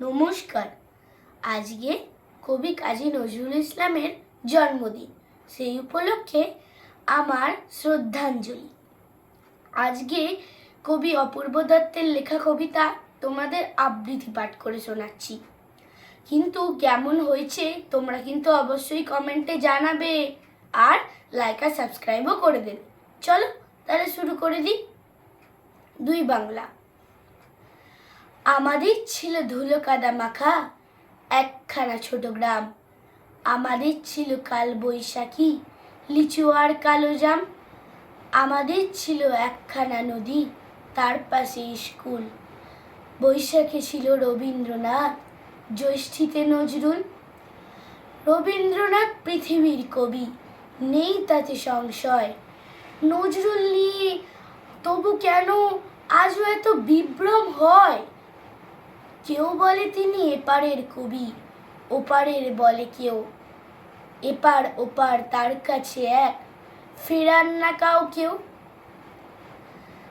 নমস্কার। আজকে কবি কাজী নজরুল ইসলামের জন্মদিন। সেই উপলক্ষে আমার শ্রদ্ধাঞ্জলি। আজকে কবি অপূর্ব দত্তের লেখা কবিতা তোমাদের আবৃত্তি পাঠ করে শোনাচ্ছি। কিন্তু কেমন হয়েছে তোমরা কিন্তু অবশ্যই কমেন্টে জানাবে আর লাইক আর সাবস্ক্রাইবও করে দেবে। চলো তাহলে শুরু করে দিই। দুই বাংলা। আমাদের ছিল ধুলো কাদা মাখা একখানা ছোট গ্রাম। আমাদের ছিল কাল বৈশাখী, লিচু আর কালো জাম। আমাদের ছিল একখানা নদী, তার পাশে স্কুল। বৈশাখে ছিল রবীন্দ্রনাথ, জ্যৈষ্ঠীতে নজরুল। রবীন্দ্রনাথ পৃথিবীর কবি, নেই তাতে সংশয়। নজরুল নিয়ে তবু কেন আজও এত বিভ্রম হয়? কেউ বলে তিনি এপারের কবি, ওপারের বলে কেউ। এপার ওপার তার কাছে এক ফেরান না কাউ কেউ।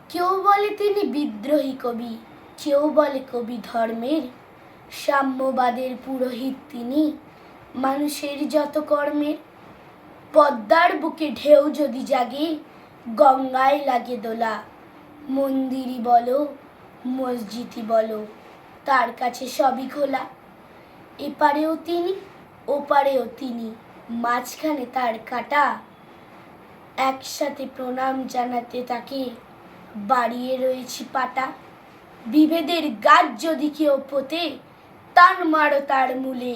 কেউ বলে তিনি বিদ্রোহী কবি, কেউ বলে কবি ধর্মের। সাম্যবাদের পুরোহিত তিনি, মানুষের যত কর্মের। পদ্মার বুকে ঢেউ যদি জাগে, গঙ্গায় লাগে দোলা। মন্দিরই বলো, মসজিদই বলো। তার কাছে সবই খোলা। এপারেও তিনি, ওপারেও তিনি, মাঝখানে তার কাটা। একসাথে প্রণাম জানাতে তাকে বাড়িয়ে রয়েছি পাটা। বিভেদের গাছ যদি কেউ পোতে তার মারো তার মূলে।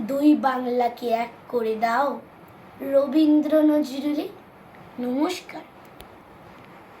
দুই বাংলাকে এক করে দাও। রবীন্দ্র নজরুলে, নমস্কার।